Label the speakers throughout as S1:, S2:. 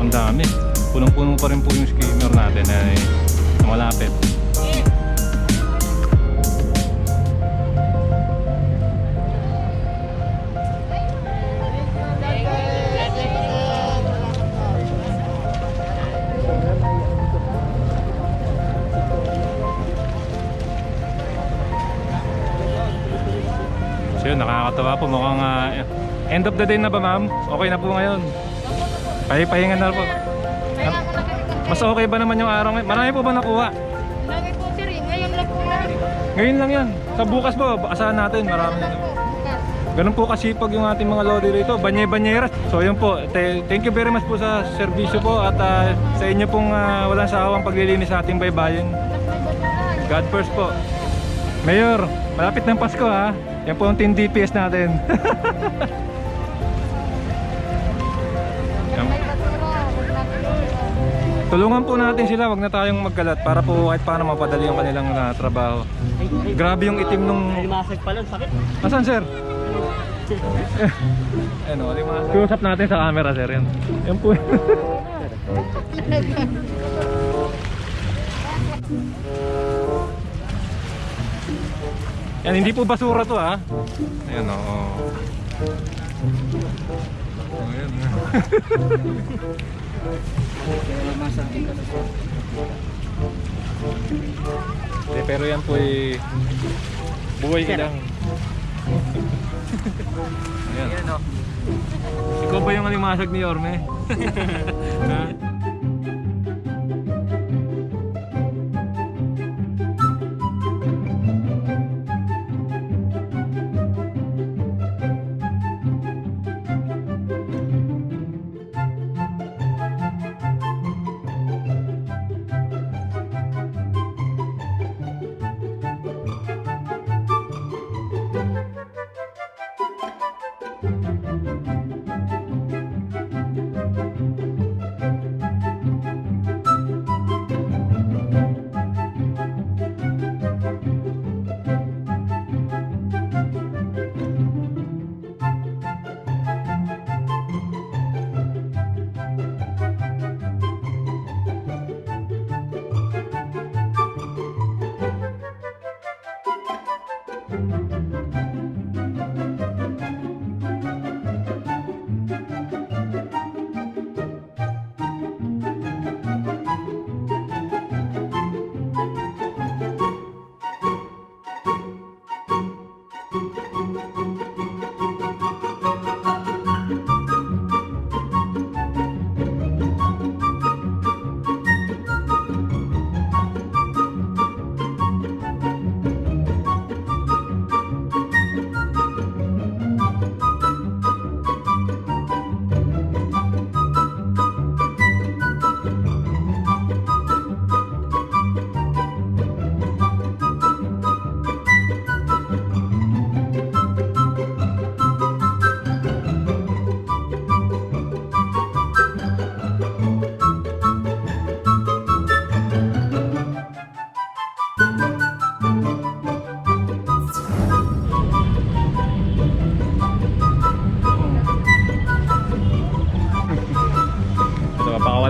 S1: ang dami. Punong-puno pa rin po yung skimmer natin ay na malapit. So yun, nakakatawa po. Mukhang ah, end of the day na ba ma'am? Okay na po ngayon. Pahipahinga na po. Mas okay ba naman yung araw ngayon? Marami po ba nakuha?
S2: Lagi po sir, eh. ngayon lang po.
S1: Ngayon lang yan. Sa bukas po, asahan natin. Marami. Ganun po kasipag yung ating mga lodi rito. Banyay-banyeras. So yun po. Thank you very much po sa serbisyo po at ah, sa inyo pong ah, walang sawang paglilinis sa ating baybayin. God first po. Mayor, malapit ng Pasko ha. Yan po ang team DPS natin. Tulungan po natin sila, wag na tayong magkalat para po kahit paano mapadali yung kanilang na trabaho. Grabe yung itim nung...
S3: Limasag pa lang, sakit.
S1: Asan sir? ano, lima. Kiusap natin sa camera sir yan. Yan po. yan, hindi po basura to ha. Ayan o. Oh. Oh, ayan. Hindi, pero yan po ay buhay ilang. Ayan. Ikaw ba yung alimasag ni Orme? Ha? Ito,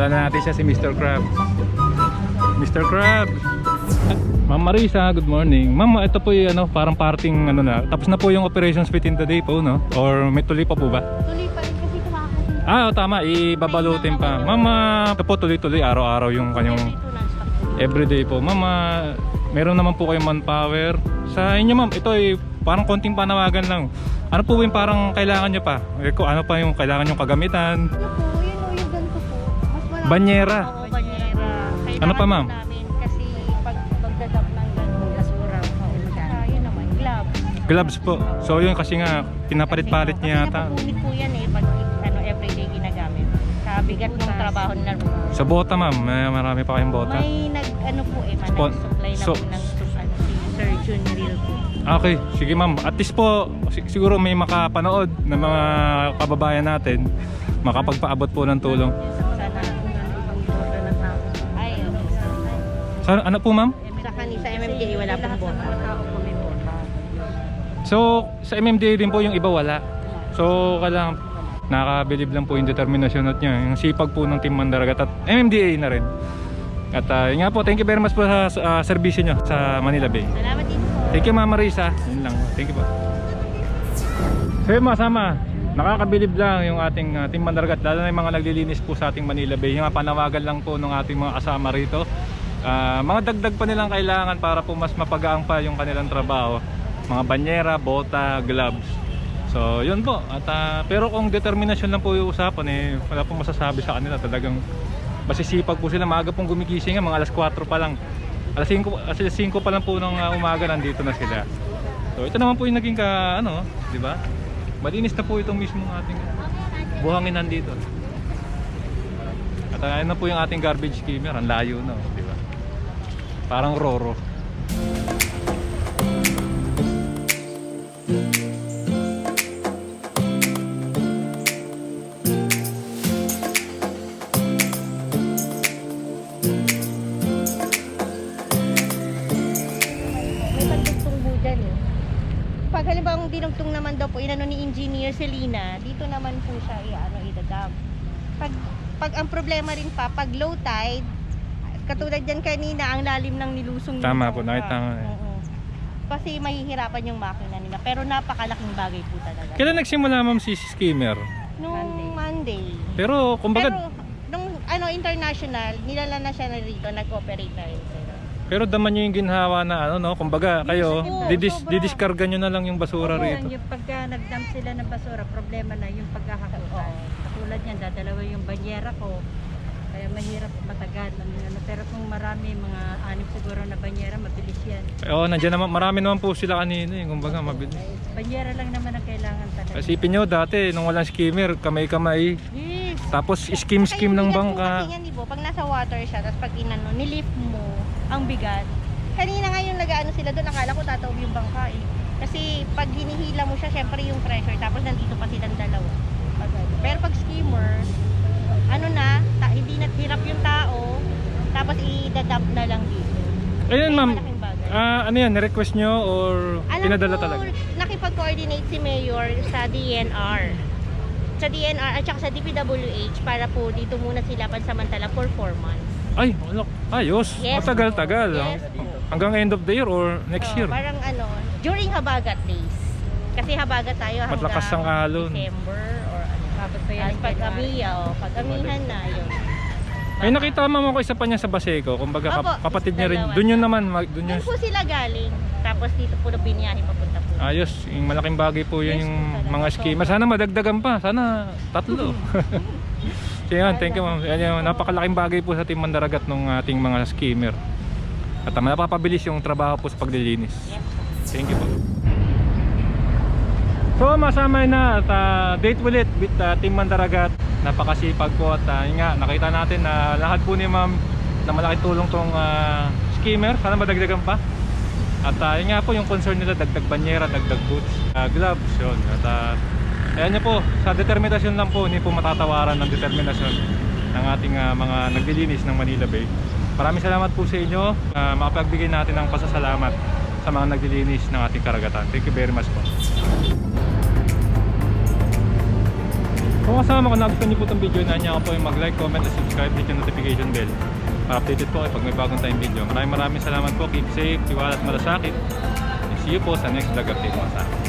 S1: pakawala na natin siya si Mr. Crab. Mr. Crab! Ma'am Marisa, good morning. Ma'am, ito po yung ano, parang parting ano na. Tapos na po yung operations within the day po, no? Or may tuloy pa po ba?
S2: Tuloy pa rin kasi kumakasin.
S1: Ah, oh, tama. Ibabalutin pa. Mama, ito po tuloy-tuloy. Araw-araw yung kanyang everyday po. Mama, meron naman po kayong manpower. Sa inyo ma'am, ito ay parang konting panawagan lang. Ano po yung parang kailangan nyo pa? Eh, kung ano pa yung kailangan nyo kagamitan?
S2: Ano po,
S1: Banyera.
S2: Oo, banyera. Kailangan
S1: Ano pa, ma'am?
S2: namin kasi pag magdadap ng ganun, basura, maulagan. Yun naman, gloves.
S1: Gloves po. So yun kasi nga, pinapalit-palit
S2: Kasi,
S1: niya yata.
S2: Kasi napapunit po yan eh, pag ano, everyday ginagamit. Kabigat ng trabaho nila.
S1: Sa bota ma'am, may marami pa kayong bota.
S2: May nag, ano po eh, man,
S1: Spon-
S2: supply na
S1: so-
S2: po ng ano, si Sir Jun Real po.
S1: Okay, sige ma'am. At least po, si- siguro may makapanood ng mga kababayan natin, makapagpaabot po ng tulong.
S2: Sana
S1: Sa, ano po ma'am?
S2: Sa kanisa MMDA wala pong boto.
S1: So, sa MMDA din po yung iba wala. So, kailangan Nakakabilib lang po yung determinasyon at nyo, yung sipag po ng Team Mandaragat at MMDA na rin. At uh, yun nga po, thank you very much po sa uh, servisyo nyo sa Manila Bay.
S2: Salamat din po.
S1: Thank you Mama Risa. Yun lang. Thank you po. So yun mga sama, nakakabilib lang yung ating uh, Team Mandaragat lalo na yung mga naglilinis po sa ating Manila Bay. Yung mga panawagan lang po ng ating mga kasama rito. Ah, mga dagdag pa nilang kailangan para po mas mapagaang pa yung kanilang trabaho. Mga banyera, bota, gloves. So yun po. At, ah, pero kung determinasyon lang po yung usapan eh, wala pong masasabi sa kanila. Talagang masisipag po sila. Maaga pong gumigising mga alas 4 pa lang. Alas 5, alas 5 pa lang po ng ah, umaga nandito na sila. So ito naman po yung naging ka, ano, di ba? Malinis na po itong mismong ating buhangin nandito. At uh, ayun na po yung ating garbage skimmer, ang layo na, oh, di ba? Parang roro.
S2: Eh. Pag halimbawa dinugtong naman daw po, inano ni Engineer Selena, dito naman po siya i-ano, idadam. Pag, pag ang problema rin pa, pag low tide, katulad dyan kanina, ang lalim ng nilusong
S1: Tama po, nakita ko eh.
S2: Oo. Kasi mahihirapan yung makina nila. Pero napakalaking bagay po talaga.
S1: Kailan nagsimula ma'am si skimmer?
S2: Nung Monday.
S1: Pero kumbaga,
S2: Pero nung ano international, nilala na siya na rito, nag-operate na rin sila.
S1: pero daman nyo yung ginhawa na ano no, kumbaga kayo, didis,
S2: sobra.
S1: didiskarga nyo na lang yung basura
S2: Oo,
S1: rito.
S3: Yung pagka nagdamp sila ng basura, problema na yung pagkakakutan. Katulad niyan, dadalawa yung banyera ko. Kaya mahirap matagal. Ano. Pero kung marami, mga anim siguro na banyera, mabilis yan.
S1: Oo, nandiyan naman, marami naman po sila kanina eh, kumbaga mabilis.
S3: Banyera lang naman ang kailangan talaga.
S1: Isipin nyo dati, nung walang skimmer, kamay-kamay,
S2: Yes.
S1: tapos skim-skim ng bangka.
S2: Kasi yan, di ba? Pag nasa water siya, tapos pag inano, nilift mo, ang bigat. Kanina nga yung nag-ano sila doon, akala ko tataob yung bangka eh. Kasi pag hinihila mo siya, syempre yung pressure, tapos nandito pa silang dalawa. Pero pag skimmer, ano na, ta- hindi na hirap yung tao, tapos i-dump na lang dito.
S1: Ayun
S2: Kaya
S1: ma'am, ah, ano yan, request nyo or
S2: Alam
S1: pinadala
S2: ko,
S1: talaga?
S2: nakipag-coordinate si Mayor sa DNR. Sa DNR at saka sa DPWH para po dito muna sila pansamantala for 4 months.
S1: Ay, wala. Ayos.
S2: Yes,
S1: Matagal-tagal.
S2: po.
S1: ah.
S2: Yes, po.
S1: Hanggang end of the year or next
S2: Oh,
S1: year.
S2: Parang ano, during Habagat days. Kasi Habagat tayo hanggang
S1: Matlakas ang alon.
S2: December or ano.
S3: Yan
S2: As
S3: ang
S2: pag amiya o pag amihan na yun.
S1: May nakita mo ko isa pa niya sa Baseco. Kumbaga kap-
S2: Opo,
S1: kapatid niya rin.
S2: dalawa
S1: Doon yun naman. mag- Doon yun.
S2: Doon po sila galing. Tapos dito po na biniyahe papunta po.
S1: Ayos. Yung malaking bagay po yun
S2: Yes,
S1: yung
S2: po, talaga.
S1: mga skimmer. Sana madagdagan pa. Sana tatlo. so yan, thank you ma'am. Yan yung napakalaking bagay po sa Team Mandaragat ng ating mga skimmer. At uh, napapabilis yung trabaho po sa paglilinis.
S2: Yes.
S1: Thank you po. So masama na at uh, date ulit with uh, Team Mandaragat. Napakasipag po at uh, nga nakita natin na lahat po ni Ma'am na malaking tulong tong uh, skimmer. Sana madagdagan pa. At uh, nga po yung concern nila dagdag banyera, dagdag boots, uh, gloves yun. At uh, ayan nyo po, sa determinasyon lang po, hindi po matatawaran ng determinasyon ng ating uh, mga naglilinis ng Manila Bay. Maraming salamat po sa inyo. Uh, makapagbigay natin ng pasasalamat sa mga naglilinis ng ating karagatan. Thank you very much po. Kung kasama ko nagustuhan niyo po itong video na niya ako po yung mag-like, comment, at subscribe, hit yung notification bell para updated po kayo pag may bagong tayong video. Maraming maraming salamat po. Keep safe, tiwala at malasakit. And see you po sa next vlog update mga sa akin.